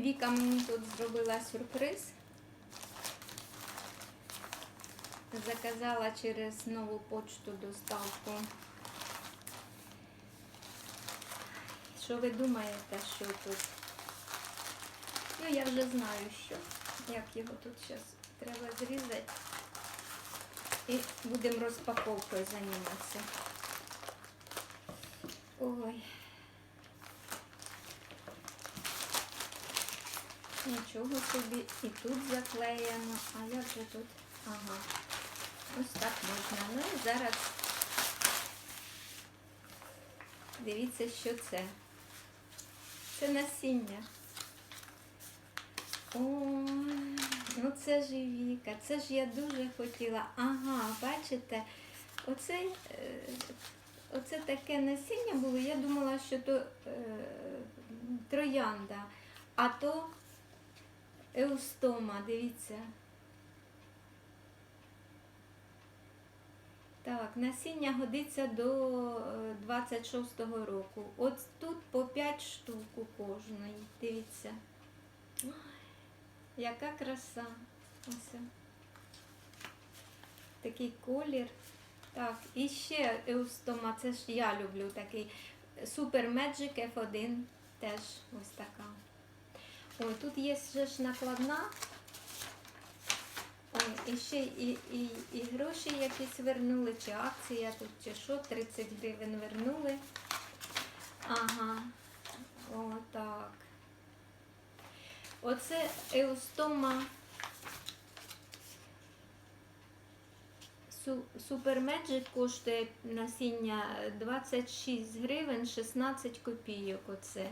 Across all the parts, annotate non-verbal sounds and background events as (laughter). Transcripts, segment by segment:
Віка мені тут зробила сюрприз. Заказала через нову почту доставку. Що ви думаєте, що тут? Ну, я вже знаю, що. Як його тут зараз треба зрізати. І будемо розпаковкою займатися. Ой. Нічого собі і тут заклеєно. А як же тут? Ага. Ось так можна. Ну і зараз дивіться, що це. Це насіння. О, ну це ж і Віка, це ж я дуже хотіла. Ага, бачите, оце, е, оце таке насіння було. Я думала, що то е, троянда, а то еустома, дивіться. Так, насіння годиться до е, 26-го року. От тут по 5 штук у кожної. Дивіться. Ой, яка краса. Ось. Такий колір. Так, і ще еустома, це ж я люблю такий. Super Magic F1 теж ось така. Ой, тут є ж накладна. Ой, і ще і, і, і гроші якісь вернули, чи акція тут, чи що, 30 гривень вернули. Ага, отак. Оце еустома Су- Super коштує насіння 26 гривень 16 копійок. Оце.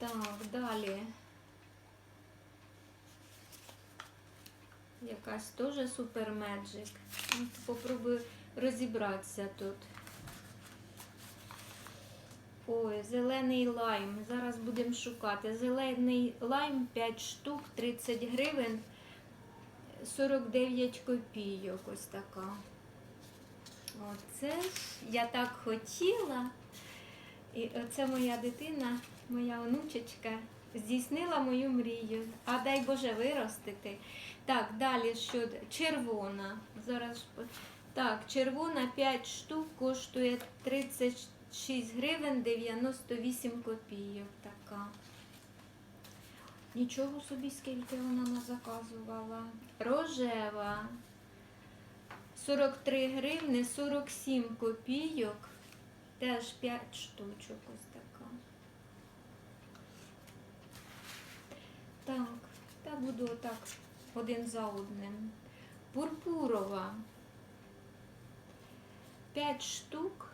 Так, далі. Якась теж Super Magic. Ну, Попробую розібратися тут. Ой, зелений лайм. Зараз будемо шукати. Зелений лайм 5 штук, 30 гривень, 49 копійок. Ось така. Оце ж я так хотіла. І оце моя дитина, моя онучечка, здійснила мою мрію. А дай Боже виростити. Так, далі що? Червона. Зараз так, червона 5 штук коштує 36 гривень 98 копійок. Така. Нічого собі, скільки вона нас заказувала. Рожева. 43 гривни 47 копійок. Теж 5 штучок ось така. Так, та буду отак один за одним. Пурпурова. 5 штук.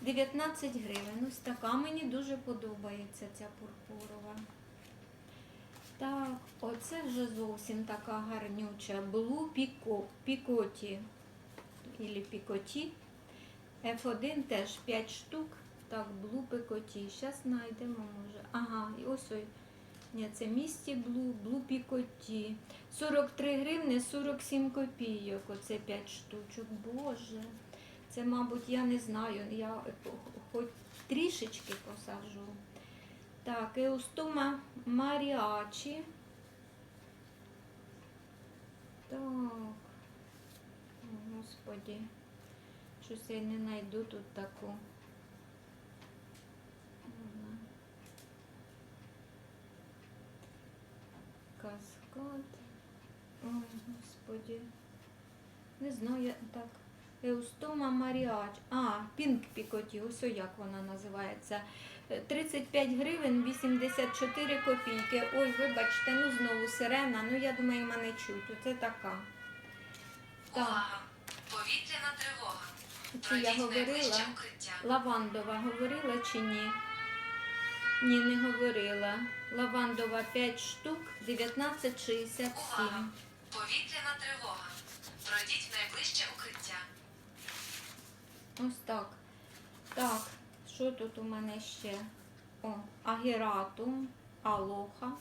19 гривень. Ось така. Мені дуже подобається ця пурпурова. Так, оце вже зовсім така гарнюча. Блу піко, пікоті. Ілі пікоті. F1 теж 5 штук. Так, блу пікоті. Зараз знайдемо, може. Ага, і ось ой. Ні, це місті блу, блу пікоті. 43 гривни 47 копійок. Оце 5 штучок. Боже. Це, мабуть, я не знаю. Я хоч трішечки посажу. Так, еустома маріачі. Так. Господі. Щось я не знайду тут таку. Каскад. Ой, господі. Не знаю, я так. Еустома маріач. А, пінк пікоті, ось як вона називається. Е, 35 гривень 84 копійки. Ой, вибачте, ну знову сирена. Ну я думаю, мене чуть. Оце така. Так. Увага! Повітряна тривога. Чи я говорила? Лавандова говорила чи ні? Ні, не говорила. Лавандова 5 штук, 19,67. Увага! Повітряна тривога. Пройдіть в найближче укриття. Ось так. Так, що тут у мене ще? О, агератум, алоха.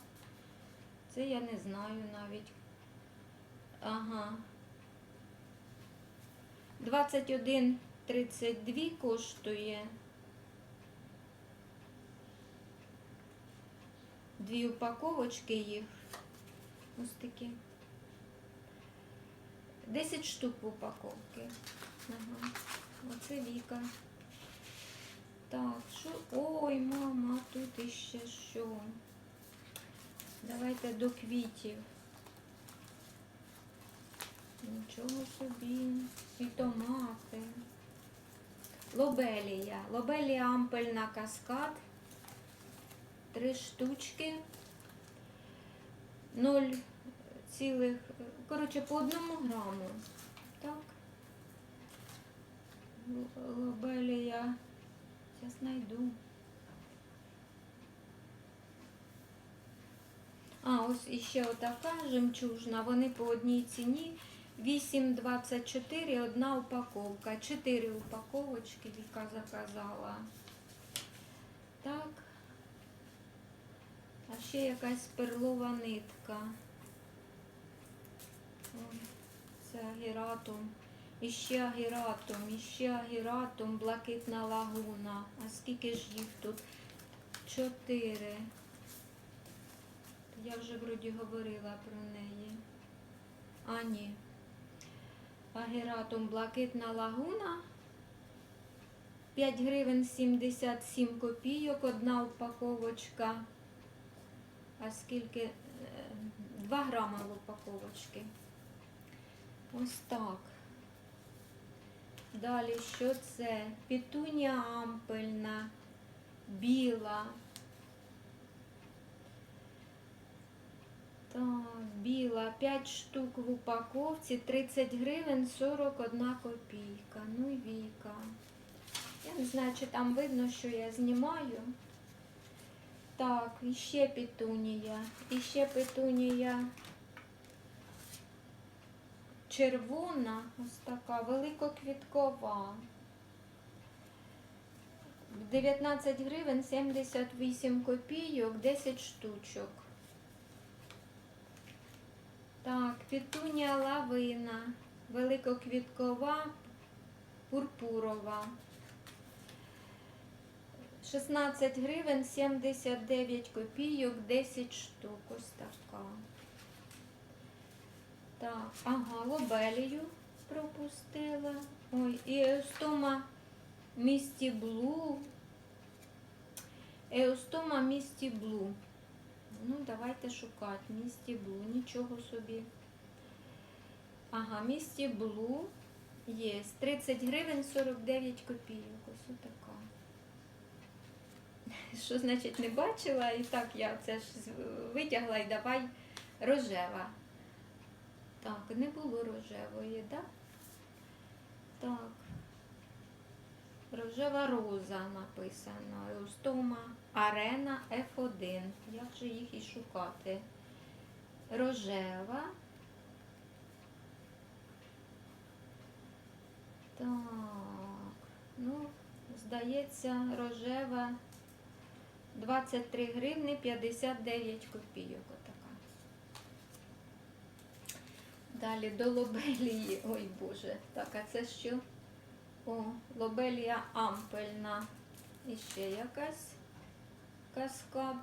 Це я не знаю навіть. Ага. 21,32 коштує. дві упаковочки їх. Ось такі. 10 штук в упаковці. Ага. Оце Віка. Так, що? Ой, мама, тут іще що? Давайте до квітів. Нічого собі. І томати. Лобелія. Лобелія ампельна каскад. Три штучки. Ноль цілих. Коротше, по одному граму. Так. Лобелія. Зараз знайду. А, ось іще отака жемчужна. Вони по одній ціні. 8,24 одна упаковка. 4 упаковочки Віка заказала. Так. А ще якась перлова нитка. Це агіратум. Іще агіратум, іще агіратум, блакитна лагуна. А скільки ж їх тут? Чотири. Я вже вроді говорила про неї. А, ні. Агератум блакитна лагуна. 5 гривень 77 копійок, одна упаковочка. А скільки? Е, 2 грама в упаковочці. Ось так. Далі, що це? Пітунія ампельна, біла. Так, біла, 5 штук в упаковці, 30 гривень 41 копійка. Ну і віка. Я не знаю, чи там видно, що я знімаю. Так, іще петунія. Іще петунія червона, ось така, великоквіткова. 19 гривень 78 копійок, 10 штучок. Так, петунія лавина, великоквіткова, пурпурова. 16 гривень 79 копійок, 10 штук. Ось така. Так, ага, лобелію пропустила. Ой, і еустома місті блу. Еустома місті блу. Ну, давайте шукати. Місті Блу, нічого собі. Ага, місті Блу є. 30 гривень 49 копійок. Ось така. (laughs) Що значить не бачила? І так я це ж витягла і давай рожева. Так, не було рожевої, так? Так. Рожева роза написано. Еустома Арена F1. Як же їх і шукати? Рожева. Так. Ну, здається, рожева 23 гривни 59 копійок. Отака. Далі до лобелії. Ой Боже. Так, а це що? О, лобелія ампельна. І ще якась каскад.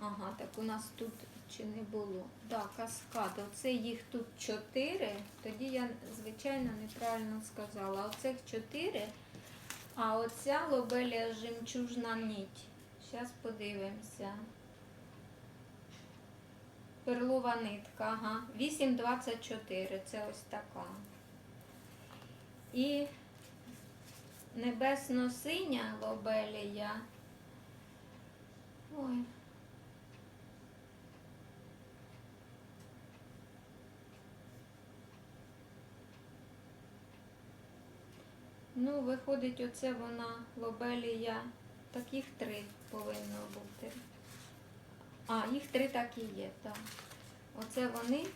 Ага, так у нас тут чи не було? Так, каскад. Оце їх тут чотири. Тоді я, звичайно, неправильно сказала. Оцих чотири, а оця лобелія жемчужна нить. Зараз подивимося. Перлова нитка, ага. 8,24. Це ось така. І небесно-синя лобелія. Ой. Ну, виходить, оце вона лобелія. Таких три повинно бути. А, їх три так і є, так. Оце вони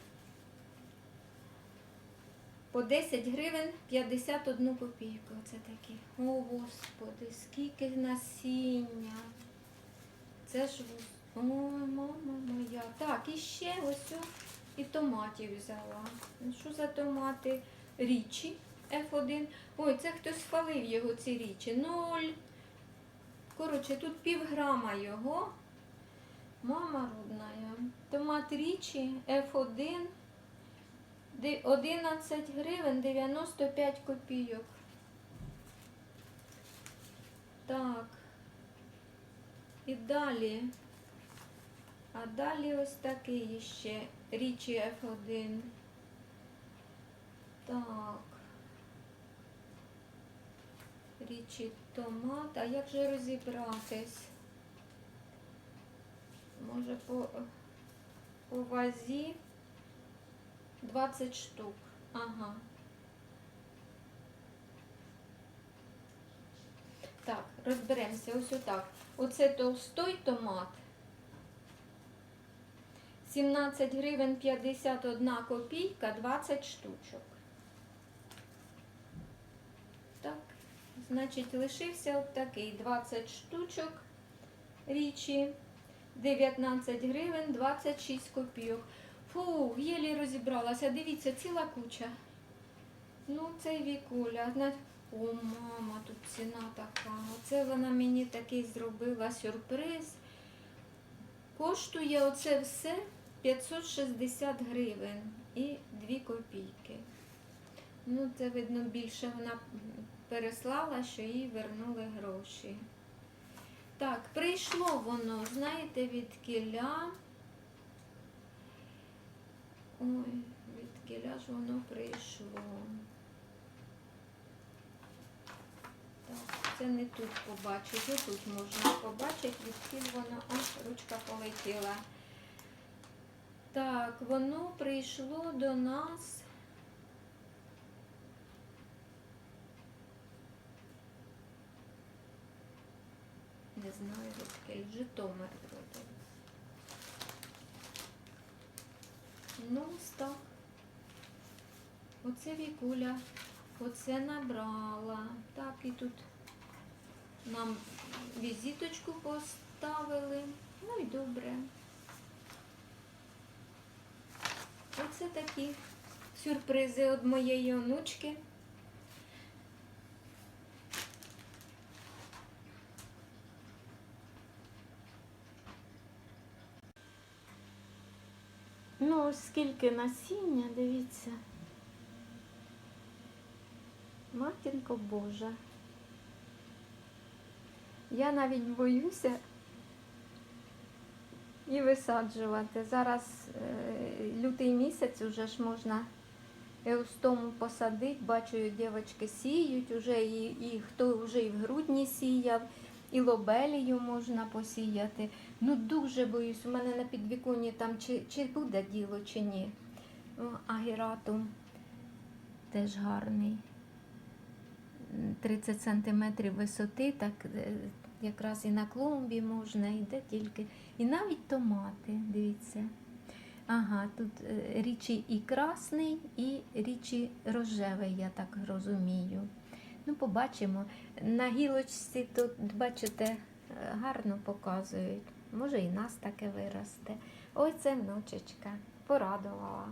по 10 гривень 51 копійку. Оце такі. О, Господи, скільки насіння. Це ж Ой, мама моя. Так, і ще ось о, і томатів взяла. Ну, Що за томати? Річі F1. Ой, це хтось спалив його, ці річі. Ноль. Коротше, тут пів грама його. Мама родная. Томат річі F1 де- 11 гривень 95 копійок. Так. І далі. А далі ось такий ще річі F1. Так. Річі томат. А як же розібратись? Може по, по вазі 20 штук. Ага. Так, розберемося. Ось отак. Оце толстой томат. 17 гривень 51 копійка, 20 штучок. Так, значить, лишився от такий 20 штучок річі, 19 гривень 26 копійок. Фу, єлі розібралася. Дивіться, ціла куча. Ну, це Вікуля. О, мама, тут ціна така. Оце вона мені такий зробила сюрприз. Коштує оце все 560 гривень і 2 копійки. Ну, це видно більше вона переслала, що їй вернули гроші. Так, прийшло воно, знаєте, від кіля. Ой, від кіля ж воно прийшло. Так, це не тут побачить, отут можна побачити, відкіль воно, ось ручка полетіла. Так, воно прийшло до нас. Не знаю, звідки Житомир вроде. Ну, ось так. Оце Вікуля. Оце набрала. Так, і тут нам візиточку поставили. Ну і добре. Оце такі сюрпризи від моєї онучки. Ну, ось скільки насіння, дивіться. Матінко Божа. Я навіть боюся і висаджувати. Зараз е, лютий місяць уже ж можна еустому посадити. Бачу, дівчатки сіють, уже і, і хто вже і в грудні сіяв, і лобелію можна посіяти. Ну дуже боюсь, у мене на підвіконні там чи, чи буде діло, чи ні. О, агератум теж гарний. 30 сантиметрів висоти, так е, якраз і на клумбі можна, і де тільки. І навіть томати, дивіться. Ага, тут е, річі і красний, і річі рожевий, я так розумію. Ну, побачимо. На гілочці тут, бачите, е, гарно показують. Може і нас таке виросте. Ой, це внучечка. Порадувала.